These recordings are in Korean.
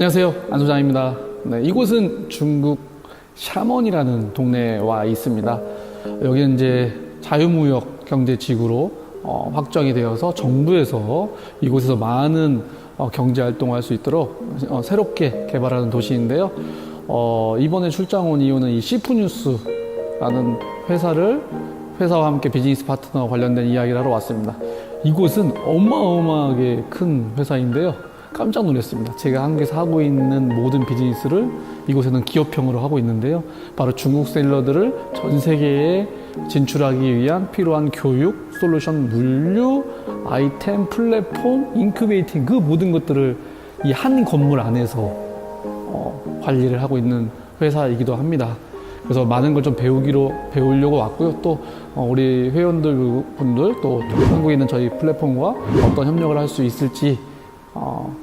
안녕하세요. 안 소장입니다. 네, 이곳은 중국 샤먼이라는 동네에 와 있습니다. 여기는 이제 자유무역 경제지구로 어, 확정이 되어서 정부에서 이곳에서 많은 어, 경제 활동을 할 수 있도록 어, 새롭게 개발하는 도시인데요. 어, 이번에 출장 온 이유는 이 시푸뉴스라는 회사를 회사와 함께 비즈니스 파트너 관련된 이야기를 하러 왔습니다. 이곳은 어마어마하게 큰 회사인데요. 깜짝 놀랐습니다. 제가 한국에서 하고 있는 모든 비즈니스를 이곳에는 기업형으로 하고 있는데요. 바로 중국 셀러들을 전 세계에 진출하기 위한 필요한 교육, 솔루션, 물류, 아이템, 플랫폼, 인큐베이팅 그 모든 것들을 이 한 건물 안에서 어, 관리를 하고 있는 회사이기도 합니다. 그래서 많은 걸 좀 배우기로 배우려고 왔고요. 또 어, 우리 회원들 분들 또 한국에 있는 저희 플랫폼과 어떤 협력을 할 수 있을지 어,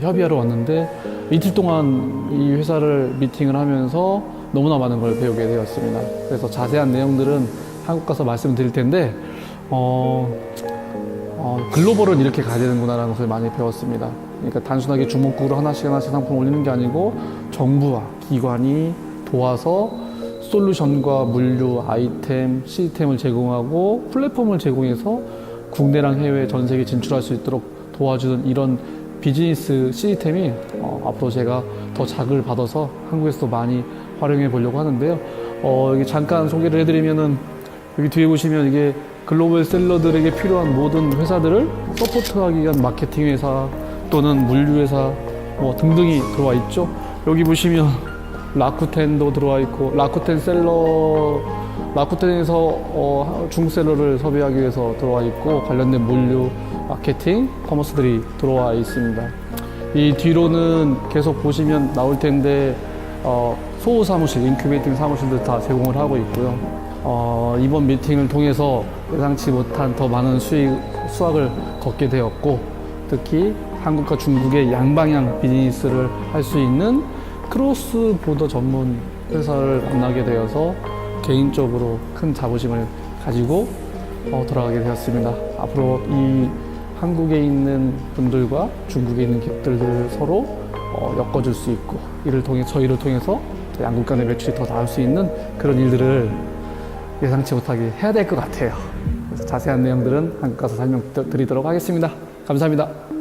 협의하러 왔는데 이틀 동안 이 회사를 미팅을 하면서 너무나 많은 걸 배우게 되었습니다. 그래서 자세한 내용들은 한국 가서 말씀드릴 텐데 어, 어, 글로벌은 이렇게 가야 되는구나라는 것을 많이 배웠습니다. 그러니까 단순하게 주먹구로 하나씩 하나씩 상품 올리는 게 아니고 정부와 기관이 도와서 솔루션과 물류, 아이템, 시스템을 제공하고 플랫폼을 제공해서 국내랑 해외 전 세계 진출할 수 있도록 도와주는 이런 비즈니스 시스템이 어, 앞으로 제가 더 자극을 받아서 한국에서도 많이 활용해 보려고 하는데요. 어, 여기 잠깐 소개를 해드리면은 여기 뒤에 보시면 이게 글로벌 셀러들에게 필요한 모든 회사들을 서포트하기 위한 마케팅 회사 또는 물류 회사 뭐 등등이 들어와 있죠. 여기 보시면 라쿠텐도 들어와 있고 라쿠텐 셀러 라쿠텐에서 어, 중국 셀러를 섭외하기 위해서 들어와 있고 관련된 물류 마케팅 커머스들이 들어와 있습니다. 이 뒤로는 계속 보시면 나올 텐데 어, 소호 사무실, 인큐베이팅 사무실들 다 제공을 하고 있고요. 어, 이번 미팅을 통해서 예상치 못한 더 많은 수익, 수확을 걷게 되었고, 특히 한국과 중국의 양방향 비즈니스를 할 수 있는 크로스 보더 전문 회사를 만나게 되어서 개인적으로 큰 자부심을 가지고 어, 돌아가게 되었습니다. 앞으로 이 한국에 있는 분들과 중국에 있는 객들을 서로 어, 엮어줄 수 있고 이를 통해 저희를 통해서 양국 간의 매출이 더 나을 수 있는 그런 일들을 예상치 못하게 해야 될 것 같아요. 자세한 내용들은 한국 가서 설명드리도록 하겠습니다. 감사합니다.